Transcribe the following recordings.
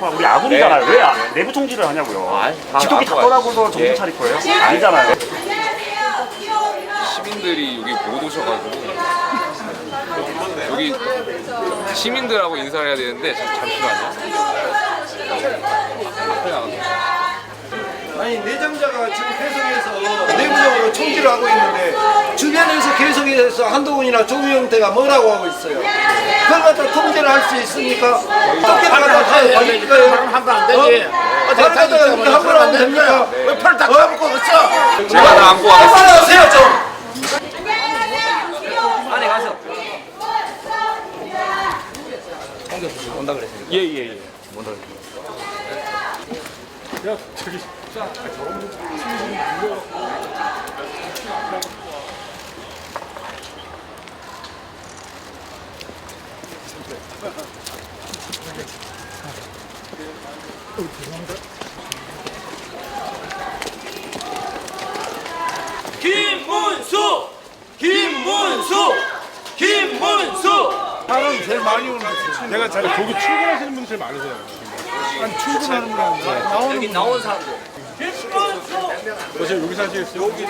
아, 우리 아군이잖아요. 왜 아- 내부 통지를 하냐고요. 아이, 다 지도기 다. 떠나고서 정신 예. 차릴 거예요? 아니잖아요. 시민들이 여기 못 오셔가지고 여기 시민들하고 인사를 해야 되는데 잠- 잠시만요. 앞에 나가서. 아니 내정자가 지금 계속해서 내부적으로 총질을 하고 있는데 주변에서 계속해서 한동훈이나 조명태가 뭐라고 하고 있어요. 그걸 갖다 통제를 할 수 있으니까 어떻게 갖다 다 걸릴까요? 한번 안 되지. 데다가 이렇게 한번 하면 됩니까? 왜팔다 까먹고 있어? 제가 다 안고 가겠습니다. 한번 하세요 좀. 김문수! 김문수! 김문수! 사람 제일 많이 오는 곳이에요. 내가 잘 거기 출근하시는 분들 제일 많으세요. 한 출근하는 분 아니라 나오는 여기 나온 사람들. 어차피 여기 사시겠어요? 여기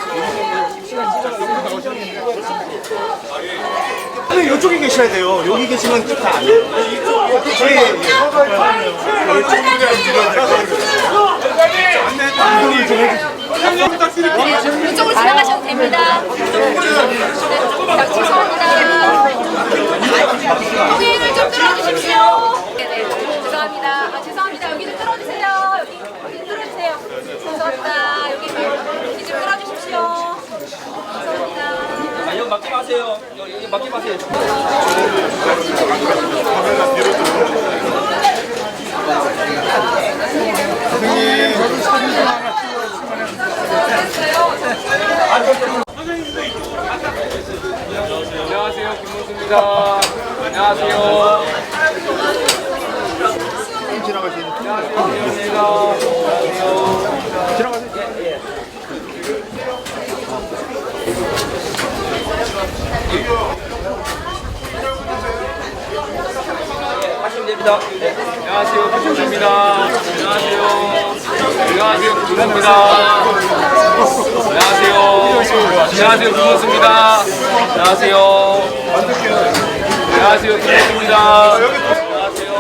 근데 이쪽에 계셔야 돼요. 여기 계시면 다안 돼요. 이쪽으로 지나가셔도 됩니다. 자, 죄송합니다. 통행을 좀 뚫어주십시오. 네네. 죄송합니다. 아, 죄송합니다. 여기 좀 뚫어주세요. 여기, 여기 뚫어주세요. 죄송합니다. 여기, 여기 좀 뚫어주십시오. 죄송합니다. 여기 맡기 마세요. 여기 맡기 마세요. 안녕하세요, 김문수입니다. 안녕하세요. 하시면 됩니다. 네. 안녕하세요, 김문수입니다. 안녕하세요. 안녕하세요, 김문수입니다. 안녕하세요. 안녕하세요, 김문수입니다. 안녕하세요. 안녕하세요, 김문수입니다. 안녕하세요.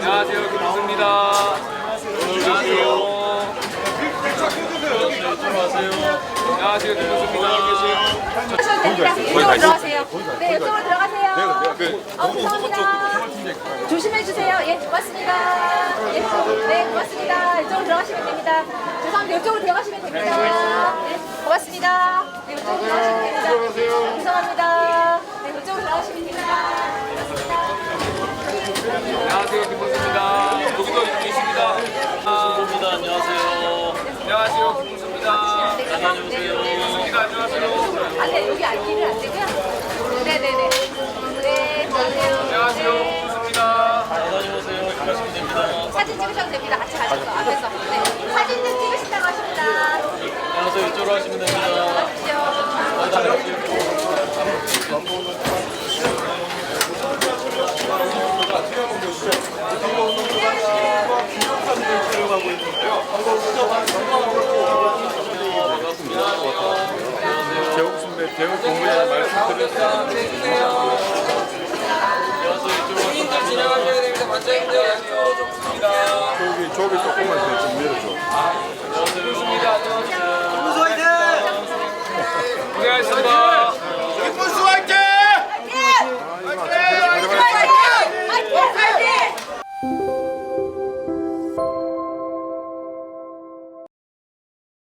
안녕하세요, 김문수입니다. 안녕하세요. 안녕하세요. 하셔도 됩니다. 이쪽으로 들어가세요. 네, 이쪽으로 들어가세요. 아, 감사합니다. 조심해 주세요. 예, 고맙습니다. 예, 네, 고맙습니다. 이쪽으로 들어가시면 됩니다. 죄송합니다. 이쪽으로 들어가시면 됩니다. 네, 고맙습니다. 네, 이쪽으로 들어가시면 됩니다. 안녕하세요. 안녕하세요. 아, 네, 여기 알기를 안 되고요. 네네네. 네, 안녕하세요. 안녕하세요, 네. 김문수입니다. 사진 찍으셔도 됩니다. 같이 가셔서 앞에서. 네. 사진 좀 찍으신다고 하십니다. 안녕하세요. 이쪽으로 하시면 됩니다. 가시죠. 대웅 선 배, 대웅 공부에 말씀드렸어요. 진행하셔야 됩니다. 반장님들 안쪽으로 좀 습니다. 저기 저기 조금만 더좀